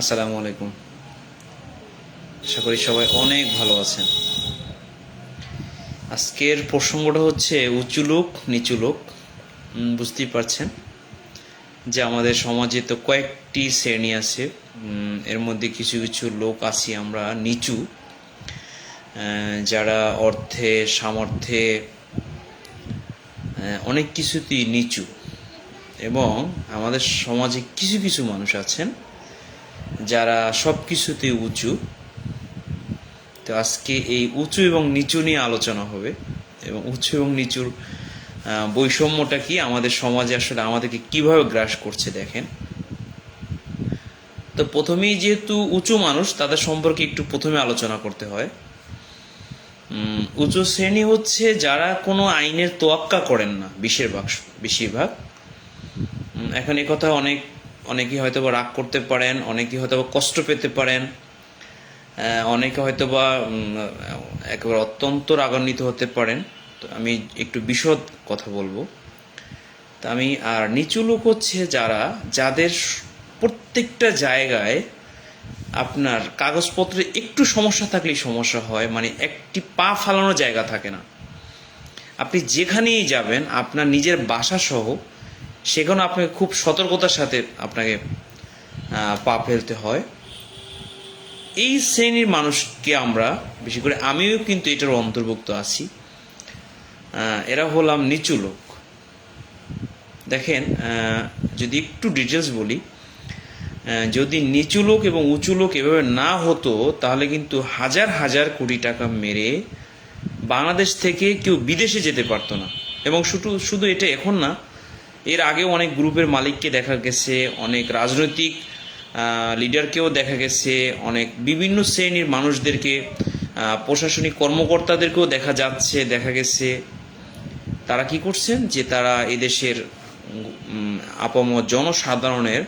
আসসালামু আলাইকুম। আশা করি সবাই অনেক ভালো আছেন। আজকের প্রসঙ্গটা হচ্ছে উঁচু লোক, নিচু লোক। বুঝতেই পারছেন যে আমাদের সমাজে তো কয়েকটি শ্রেণি আছে। এর মধ্যে কিছু কিছু লোক আছি আমরা নিচু যারা অর্থে সামর্থ্যে অনেক কিছুতেই নিচু। এবং আমাদের সমাজে কিছু কিছু মানুষ আছেন যারা সব কিছুতেই উঁচু, তো আজকে এই উঁচু এবং নিচু নিয়ে আলোচনা হবে। এবং উঁচু এবং নিচুর বৈষম্যটা কি? আমাদের সমাজে আসলে আমাদেরকে কীভাবে গ্রাস করছে দেখেন। তো প্রথমেই যেহেতু উঁচু মানুষ, তাদের সম্পর্কে একটু প্রথমে আলোচনা করতে হয়। উঁচু শ্রেণি হচ্ছে যারা কোনো আইনের তোয়াক্কা করেন না, বেশিরভাগ বেশিরভাগ। এখন কথা অনেক অনেকেই হয়তো বা রাগ করতে পারেন, অনেকেই হয়তো বা কষ্ট পেতে পারেন অনেকে হয়তো বা একেবারে অত্যন্ত রাগান্বিত হতে পারেন। তো আমি একটু বিশদ কথা বলব। তা আমি, আর নিচু লোক হচ্ছে যারা, যাদের প্রত্যেকটা জায়গায় আপনার কাগজপত্রে একটু সমস্যা থাকলেই সমস্যা হয় মানে একটি পা ফালানোর জায়গা থাকে না। আপনি যেখানেই যাবেন, আপনার নিজের বাসা সহ সেখানে আপনাকে খুব সতর্কতার সাথে আপনাকে পা ফেলতে হয়। এই শ্রেণির মানুষকে আমরা, বেশি করে আমিও কিন্তু এটার অন্তর্ভুক্ত আছি। এরা হলাম নিচু লোক। দেখেন যদি একটু ডিটেলস বলি যদি নিচু লোক এবং উঁচু লোক এভাবে না হতো, তাহলে কিন্তু হাজার হাজার কোটি টাকা মেরে বাংলাদেশ থেকে কেউ বিদেশে যেতে পারতো না। এবং শুধু শুধু এটা এখন না এর আগেও অনেক গ্রুপের মালিককে দেখা গেছে, অনেক রাজনৈতিক লিডারকেও দেখা গেছে, অনেক বিভিন্ন শ্রেণির মানুষদেরকে প্রশাসনিক কর্মকর্তাদেরকেও দেখা যাচ্ছে, দেখা গেছে। তারা কি করছেন? যে তারা এদেশের আপাম জনসাধারণের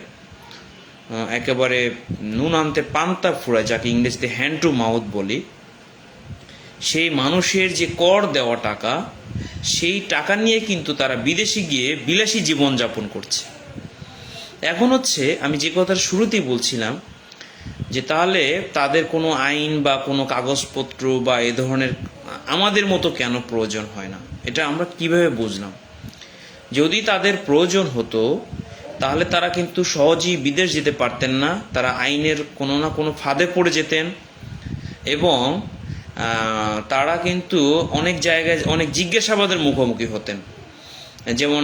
একেবারে নুন আনতে পান্তা ফুরায় যাকে ইংরেজিতে হ্যান্ড টু মাউথ বলি, সেই মানুষের যে কর দেওয়া টাকা সেই টাকা নিয়ে কিন্তু তারা বিদেশে গিয়ে বিলাসী জীবনযাপন করছে। এখন হচ্ছে আমি যে কথার শুরুতেই বলছিলাম যে তাহলে তাদের কোনো আইন বা কোনো কাগজপত্র বা এ ধরনের আমাদের মতো কেন প্রয়োজন হয় না? এটা আমরা কীভাবে বুঝলাম? যদি তাদের প্রয়োজন হতো, তাহলে তারা কিন্তু সহজেই বিদেশ যেতে পারতেন না, তারা আইনের কোনো না কোনো ফাঁদে পড়ে যেতেন এবং তারা কিন্তু অনেক জায়গায়, অনেক জিজ্ঞাসাবাদের মুখোমুখি হতেন। যেমন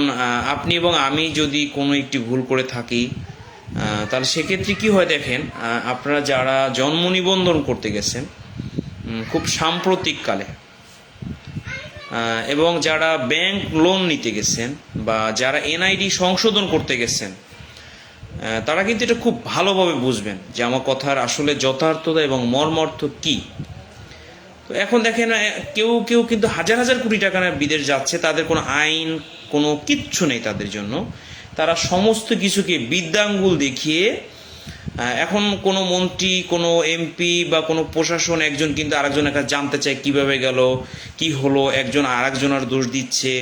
আপনি এবং আমি যদি কোনো একটি ভুল করে থাকি তাহলে সেক্ষেত্রে কি হয় দেখেন আপনারা যারা জন্ম নিবন্ধন করতে গেছেন খুব সাম্প্রতিককালে এবং যারা ব্যাংক লোন নিতে গেছেন বা যারা এনআইডি সংশোধন করতে গেছেন তারা কিন্তু এটা খুব ভালোভাবে বুঝবেন যে আমার কথার আসলে যথার্থতা এবং মর্মর্থ কি। এখন দেখেন কেউ কেউ কিন্তু হাজার হাজার কোটি টাকা বিদেশ যাচ্ছে, তাদের কোনো আইন, কোনো কিচ্ছু নেই তাদের জন্য। তারা সমস্ত কিছুকে বিদ্যাঙ্গুল দেখিয়ে এখন কোনো মন্ত্রী, কোনো এমপি বা কোনো প্রশাসন একজন কিন্তু আরেকজনের কাছে জানতে চায় কীভাবে গেল, কি হলো, একজন আরেকজনের দোষ দিচ্ছে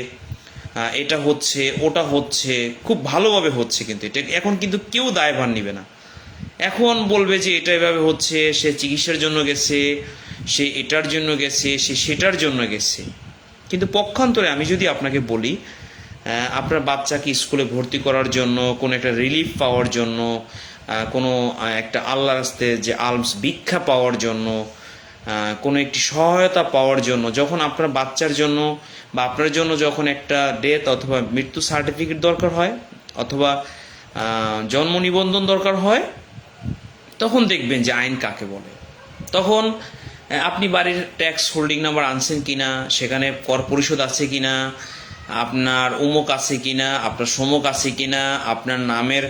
এটা হচ্ছে, ওটা হচ্ছে, খুব ভালোভাবে হচ্ছে কিন্তু এটা। এখন কিন্তু কেউ দায়ভার নিবে না। এখন বলবে যে এটা এভাবে হচ্ছে, সে চিকিৎসার জন্য গেছে সে এটার জন্য গেছে, সে সেটার জন্য গেছে। কিন্তু পক্ষান্তরে আমি যদি আপনাকে বলি আপনার বাচ্চাকে স্কুলে ভর্তি করার জন্য, কোনো একটা রিলিফ পাওয়ার জন্য কোনো একটা আল্লাহ রাস্তে যে আলমস ভিক্ষা পাওয়ার জন্য কোনো একটি সহায়তা পাওয়ার জন্য, যখন আপনার বাচ্চার জন্য বা আপনার জন্য যখন একটা ডেথ অথবা মৃত্যু সার্টিফিকেট দরকার হয়, অথবা জন্ম নিবন্ধন দরকার হয়, তখন দেখবেন যে আইন কাকে বলে। তখন আপনি বাড়ির ট্যাক্স হোল্ডিং নাম্বার আনছেন কিনা, সেখানে কর পরিশোধ আছে কিনা, আপনার উমুক আছে কিনা, আপনার সমক আছে কিনা, আপনার নামের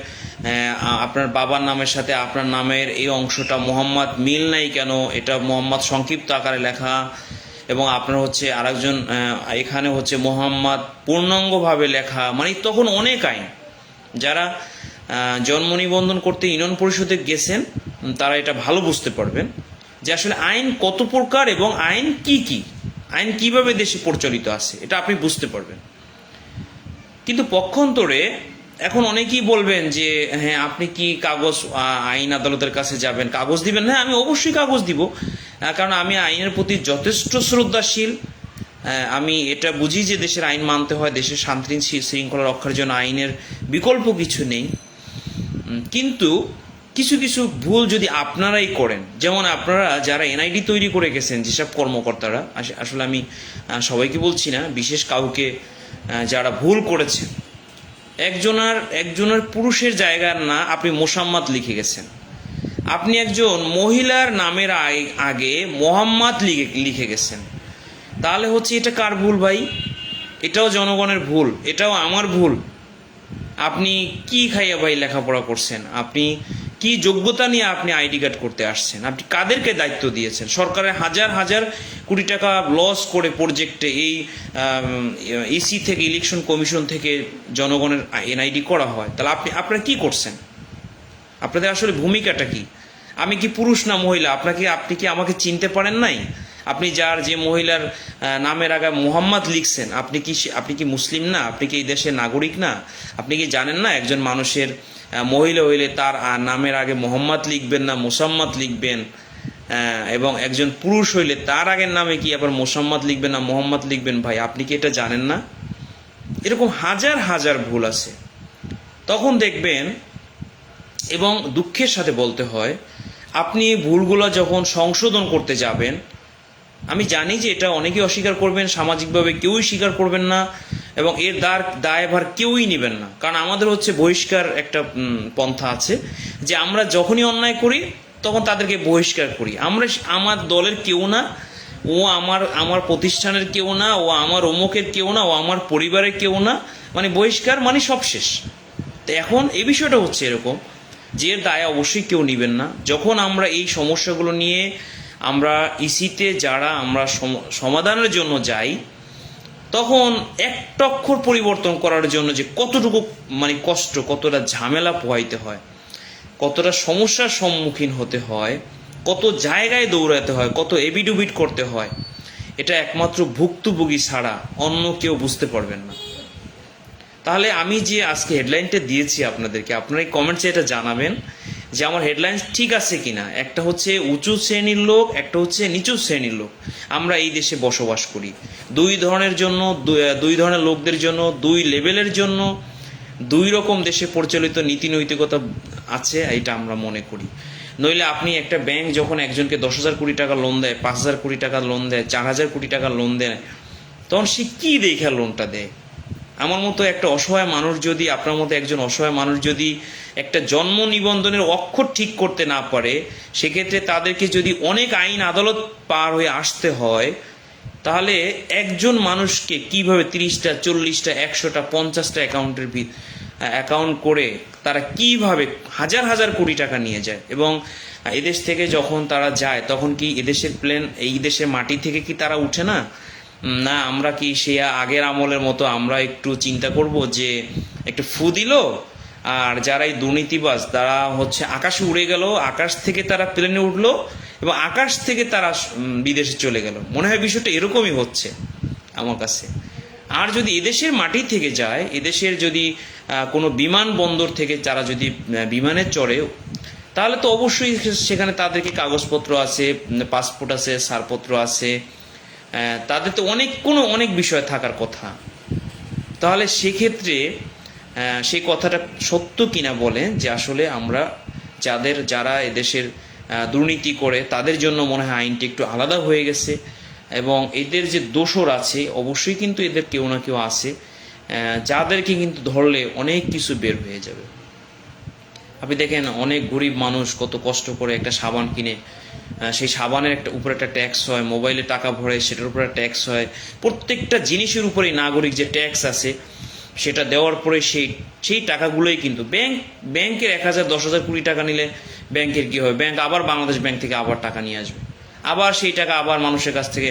আপনার বাবার নামের সাথে আপনার নামের এই অংশটা মোহাম্মদ মিল নাই কেন, এটা মোহাম্মদ সংক্ষিপ্ত আকারে লেখা, এবং আপনার হচ্ছে আরেকজন এখানে হচ্ছে মোহাম্মদ পূর্ণাঙ্গভাবে লেখা মানে তখন অনেক আইন, যারা জন্ম নিবন্ধন করতে ইউনিয়ন পরিষদে গেছেন, তারা এটা ভালো বুঝতে পারবেন। যে আসলে আইন কত প্রকার এবং আইন কি কি? আইন কীভাবে দেশে প্রচলিত আছে? এটা আপনি বুঝতে পারবেন। কিন্তু পক্ষান্তরে এখন অনেকেই বলবেন যে হ্যাঁ আপনি কি কাগজ আইন আদালতের কাছে যাবেন? কাগজ দিবেন? হ্যাঁ আমি অবশ্যই কাগজ দিব। কারণ আমি আইনের প্রতি যথেষ্ট শ্রদ্ধাশীল। আমি এটা বুঝি যে দেশের আইন মানতে হয়, দেশের শান্তি শৃঙ্খলা রক্ষার জন্য আইনের বিকল্প কিছু নেই। কিন্তু কিছু কিছু ভুল যদি আপনারাই করেন, যেমন আপনারা যারা এনআইডি তৈরি করে গেছেন, যেসব কর্মকর্তারা, আস- আসলে আমি সবাইকে বলছি না, বিশেষ কাউকে যারা ভুল করেছেন, একজনার, একজনের পুরুষের জায়গার না আপনি মোসাম্মদ লিখে গেছেন। আপনি একজন মহিলার নামের আগে মোহাম্মদ লিখে লিখে গেছেন। তাহলে হচ্ছে এটা কার ভুল ভাই? এটাও জনগণের ভুল, এটাও আমার ভুল। আপনি কি খাইয়া ভাই লেখাপড়া করছেন? আপনি কি যোগ্যতা নিয়ে আপনি আইডি কার্ড করতে আসছেন? আপনি কাদেরকে দায়িত্ব দিয়েছেন? সরকারের হাজার হাজার কোটি টাকা লস করে প্রজেক্টে এই ইসি থেকে ইলেকশন কমিশন থেকে জনগণের এনআইডি করা হয়। তাহলে আপনি, আপনারা কি করছেন? আপনাদের আসলে ভূমিকাটা কি? আমি কি পুরুষ না মহিলা? আপনাকে আপনি কি আমাকে চিনতে পারেন নাই? আপনি যার যে মহিলার নামের আগে মোহাম্মদ লিখছেন, আপনি কি আপনি কি মুসলিম না? আপনি কি এই দেশের নাগরিক না? আপনি কি জানেন না একজন মানুষের মহিলা হইলে তার নামের আগে মোহাম্মদ লিখবেন না, মোসাম্মদ লিখবেন। এবং একজন পুরুষ হইলে তার আগের নামে কি আবার মোসাম্মদ লিখবেন না, মোহাম্মদ লিখবেন? ভাই, আপনি কি এটা জানেন না? এরকম হাজার হাজার ভুল আছে। তখন দেখবেন, এবং দুঃখের সাথে বলতে হয়, আপনি ভুলগুলো যখন সংশোধন করতে যাবেন আমি জানি যে এটা অনেকেই অস্বীকার করবেন, সামাজিকভাবে কেউই স্বীকার করবেন না এবং এর দার দায়ভার কেউই নেবেন না। কারণ আমাদের হচ্ছে বহিষ্কার একটা পন্থা আছে যে আমরা যখনই অন্যায় করি, তখন তাদেরকে বহিষ্কার করি। আমরা আমার দলের কেউ না, ও আমার আমার প্রতিষ্ঠানের কেউ না, ও আমার অমুকের কেউ না, ও আমার পরিবারের কেউ না মানে বহিষ্কার মানে সব শেষ। তো এখন এই বিষয়টা হচ্ছে এরকম যে দায় অবশ্যই কেউ নেবেন না। যখন আমরা এই সমস্যাগুলো নিয়ে আমরা ইসিতে যারা আমরা সম- সমাধানের জন্য যাই, তখন একটা অক্ষর পরিবর্তন করার জন্য যে কতটুকু মানে কষ্ট, কতটা ঝামেলা পোহাইতে হয়, কতটা সমস্যার সম্মুখীন হতে হয়, কত জায়গায় দৌড়াতে হয়, কত এবিডুবিট করতে হয়, এটা একমাত্র ভুক্তভোগী ছাড়া অন্য কেউ বুঝতে পারবেন না। তাহলে আমি যে আজকে হেডলাইনটা দিয়েছি আপনাদেরকে, আপনারা এই কমেন্টসে এটা জানাবেন। যে আমার হেডলাইন ঠিক আছে কিনা। একটা হচ্ছে উঁচু শ্রেণির লোক, একটা হচ্ছে নিচু শ্রেণির লোক। আমরা এই দেশে বসবাস করি। দুই ধরনের জন্য দুই ধরনের লোকদের জন্য, দুই লেভেলের জন্য, দুই রকম দেশে পরিচালিত নীতি নৈতিকতা আছে এটা আমরা মনে করি। নইলে আপনি একটা ব্যাংক যখন একজনকে দশ হাজার কোটি টাকা লোন দেয়, পাঁচ হাজার কোটি টাকা লোন দেয়, চার হাজার কোটি টাকা লোন দেয়, তখন সে কী দেখে লোনটা দেয়? আমার মতো একটা অসহায় মানুষ যদি, আপনার মতো একজন অসহায় মানুষ যদি একটা জন্ম নিবন্ধনের অক্ষর ঠিক করতে না পারে, সেক্ষেত্রে তাদেরকে যদি অনেক আইন আদালত পার হয়ে আসতে হয়, তাহলে একজন মানুষকে কীভাবে তিরিশটা, চল্লিশটা, একশোটা, পঞ্চাশটা অ্যাকাউন্টের অ্যাকাউন্ট করে তারা কীভাবে হাজার হাজার কোটি টাকা নিয়ে যায়? এবং এদেশ থেকে যখন তারা যায়, তখন কি এদেশের প্লেন, এই দেশের মাটি থেকে কি তারা উঠে না? না, আমরা কি সে আগের আমলের মতো আমরা একটু চিন্তা করব যে একটু ফু দিল? আর যারা এই দুর্নীতিবাজ, তারা হচ্ছে আকাশে উড়ে গেল, আকাশ থেকে তারা প্লেনে উঠল এবং আকাশ থেকে তারা বিদেশে চলে গেল। মনে হয় বিষয়টা এরকমই হচ্ছে আমার কাছে। আর যদি এদেশের মাটি থেকে যায়, এদেশের যদি কোনো বিমানবন্দর থেকে তারা যদি বিমানে চড়ে, তাহলে তো অবশ্যই সেখানে তাদেরকে কাগজপত্র আছে পাসপোর্ট আছে ছাড়পত্র আছে তাদের তো অনেক, কোনো অনেক বিষয় থাকার কথা। তাহলে সেক্ষেত্রে সেই কথাটা সত্য কিনা বলে যে আসলে আমরা যাদের, যারা এদেশের দুর্নীতি করে, তাদের জন্য মনে হয় আইনটি একটু আলাদা হয়ে গেছে। এবং এদের যে দোষর আছে, অবশ্যই কিন্তু এদের কেউ না কেউ আছে যাদেরকে কিন্তু ধরলে অনেক কিছু বের হয়ে যাবে। আপনি দেখেন, অনেক গরিব মানুষ কত কষ্ট করে একটা সাবান কিনে সেই সাবানের একটা উপরে একটা ট্যাক্স হয় মোবাইলে টাকা ভরে সেটার উপরে ট্যাক্স হয়। প্রত্যেকটা জিনিসের উপরেই নাগরিক যে ট্যাক্স আছে, সেটা দেওয়ার পরে সেই সেই টাকাগুলোই কিন্তু ব্যাংক ব্যাংকের এক হাজার, দশ হাজার, কুড়ি টাকা নিলে ব্যাংকের কী হবে? ব্যাংক আবার বাংলাদেশ ব্যাংক থেকে আবার টাকা নিয়ে আসবে। আবার সেই টাকা আবার মানুষের কাছ থেকে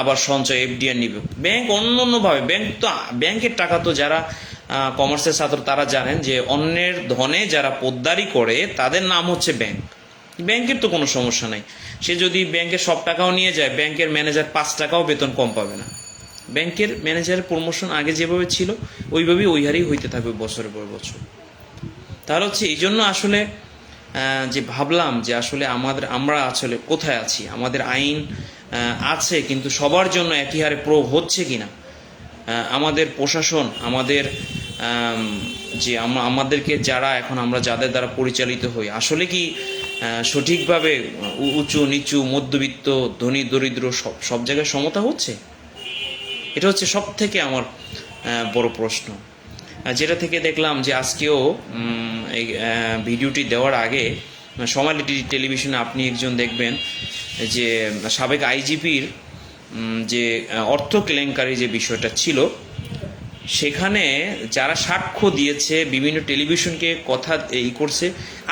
আবার সঞ্চয় এফডিআর নিবে। ব্যাংক অন্য অন্যভাবে ব্যাংক তো ব্যাংকের টাকা তো যারা কমার্সের ছাত্র তারা জানেন যে অন্যের ধনে যারা পোদ্দারি করে, তাদের নাম হচ্ছে ব্যাংক ব্যাংকের তো কোনো সমস্যা নাই। সে যদি ব্যাংকের সব টাকাও নিয়ে যায় ব্যাংকের ম্যানেজার পাঁচ টাকাও বেতন কম পাবে না। ব্যাংকের ম্যানেজারের প্রমোশন আগে যেভাবে ছিল ওইভাবেই ওই হারেই হইতে থাকবে বছরের পর বছর। তাহলে হচ্ছে এই জন্য আসলে যে ভাবলাম যে আসলে আমাদের আমরা আসলে কোথায় আছি আমাদের আইন আছে কিন্তু সবার জন্য একই হারে প্রয়োগ হচ্ছে কিনা আহ, আমাদের প্রশাসন আমাদের যে আমাদেরকে যারা এখন আমরা যাদের দ্বারা পরিচালিত হই আসলে কি সঠিকভাবে উঁচু, নিচু, মধ্যবিত্ত, ধনী, দরিদ্র সব সব জায়গায় সমতা হচ্ছে? এটা হচ্ছে সব থেকে আমার বড় প্রশ্ন। যেটা থেকে দেখলাম যে আজকেও এই ভিডিওটি দেওয়ার আগে সোমালি টেলিভিশনে আপনি একজন দেখবেন যে সাবেক আইজিপির যে অর্থ কেলেঙ্কারি যে বিষয়টা ছিল সেখানে যারা সাক্ষ্য দিয়েছে, বিভিন্ন টেলিভিশনকে কথা এই করছে,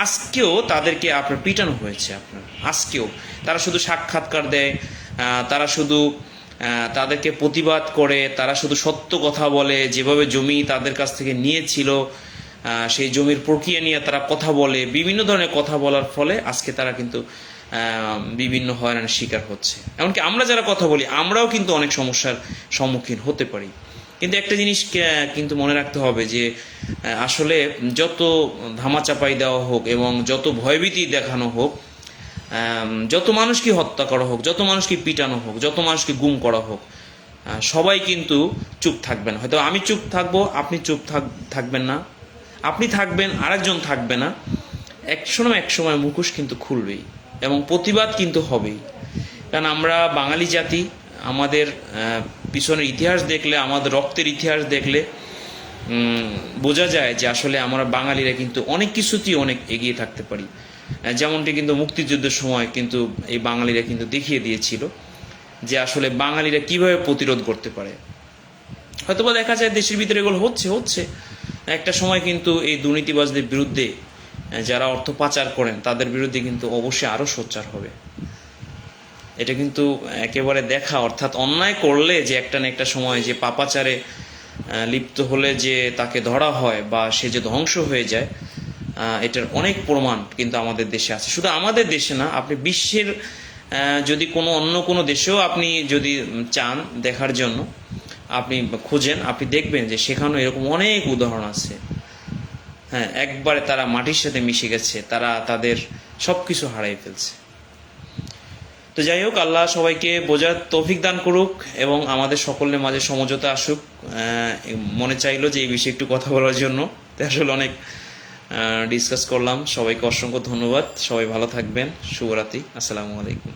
আজকেও তাদেরকে আপনার পিটানো হয়েছে আপনার, আজকেও। তারা শুধু সাক্ষাৎকার দেয় তারা শুধু তাদেরকে প্রতিবাদ করে, তারা শুধু সত্য কথা বলে, যেভাবে জমি তাদের কাছ থেকে নিয়েছিল সেই জমির প্রক্রিয়া নিয়ে তারা কথা বলে, বিভিন্ন ধরনের কথা বলার ফলে আজকে তারা কিন্তু বিভিন্ন হয়রানির শিকার হচ্ছে। এমনকি আমরা যারা কথা বলি, আমরাও কিন্তু অনেক সমস্যার সম্মুখীন হতে পারি। কিন্তু একটা জিনিস কিন্তু মনে রাখতে হবে যে আসলে যত ধামাচাপাই দেওয়া হোক এবং যত ভয়ভীতি দেখানো হোক যত মানুষকে হত্যা করা হোক, যত মানুষকে পিটানো হোক, যত মানুষকে গুম করা হোক সবাই কিন্তু চুপ থাকবেন হয়তো আমি চুপ থাকব, আপনি চুপ থাক- থাকবেন না। আপনি থাকবেন, আরেকজন থাকবে না। এক সময় এক সময় মুখোশ কিন্তু খুলবেই এবং প্রতিবাদ কিন্তু হবেই। কারণ আমরা বাঙালি জাতি আমাদের পিছনের ইতিহাস দেখলে, আমাদের রক্তের ইতিহাস দেখলে বোঝা যায় যে আসলে আমরা বাঙালিরা কিন্তু অনেক কিছুতেই অনেক এগিয়ে থাকতে পারি। যেমনটি কিন্তু মুক্তিযুদ্ধের সময় কিন্তু এই বাঙালিরা কিন্তু দেখিয়ে দিয়েছিল যে আসলে বাঙালিরা কীভাবে প্রতিরোধ করতে পারে। হয়তোবা দেখা যায় দেশের ভিতরে এগুলো হচ্ছে হচ্ছে। একটা সময় কিন্তু এই দুর্নীতিবাজদের বিরুদ্ধে যারা অর্থ পাচার করেন, তাদের বিরুদ্ধে কিন্তু অবশ্যই আরও সোচ্চার হবে। এটা কিন্তু একেবারে দেখা, অর্থাৎ অন্যায় করলে যে একটা না একটা সময় যে পাপাচারে লিপ্ত হলে যে তাকে ধরা হয় বা সে যে ধ্বংস হয়ে যায় এটার অনেক প্রমাণ কিন্তু আমাদের দেশে আছে। শুধু আমাদের দেশে না, আপনি বিশ্বের যদি কোনো অন্য কোনো দেশেও আপনি যদি চান দেখার জন্য, আপনি খুঁজেন, আপনি দেখবেন যে সেখানেও এরকম অনেক উদাহরণ আছে। হ্যাঁ একবারে তারা মাটির সাথে মিশে গেছে, তারা তাদের সব কিছু হারাই ফেলছে। তো যাই হোক, আল্লাহ সবাইকে বোঝার তৌফিক দান করুক এবং আমাদের সকলের মাঝে সমঝোতা আসুক। মনে চাইলো যে এই বিষয়ে একটু কথা বলার জন্য। আসলে অনেক ডিসকাস করলাম। সবাইকে অসংখ্য ধন্যবাদ। সবাই ভালো থাকবেন। শুভরাত্রি। আসসালামু আলাইকুম।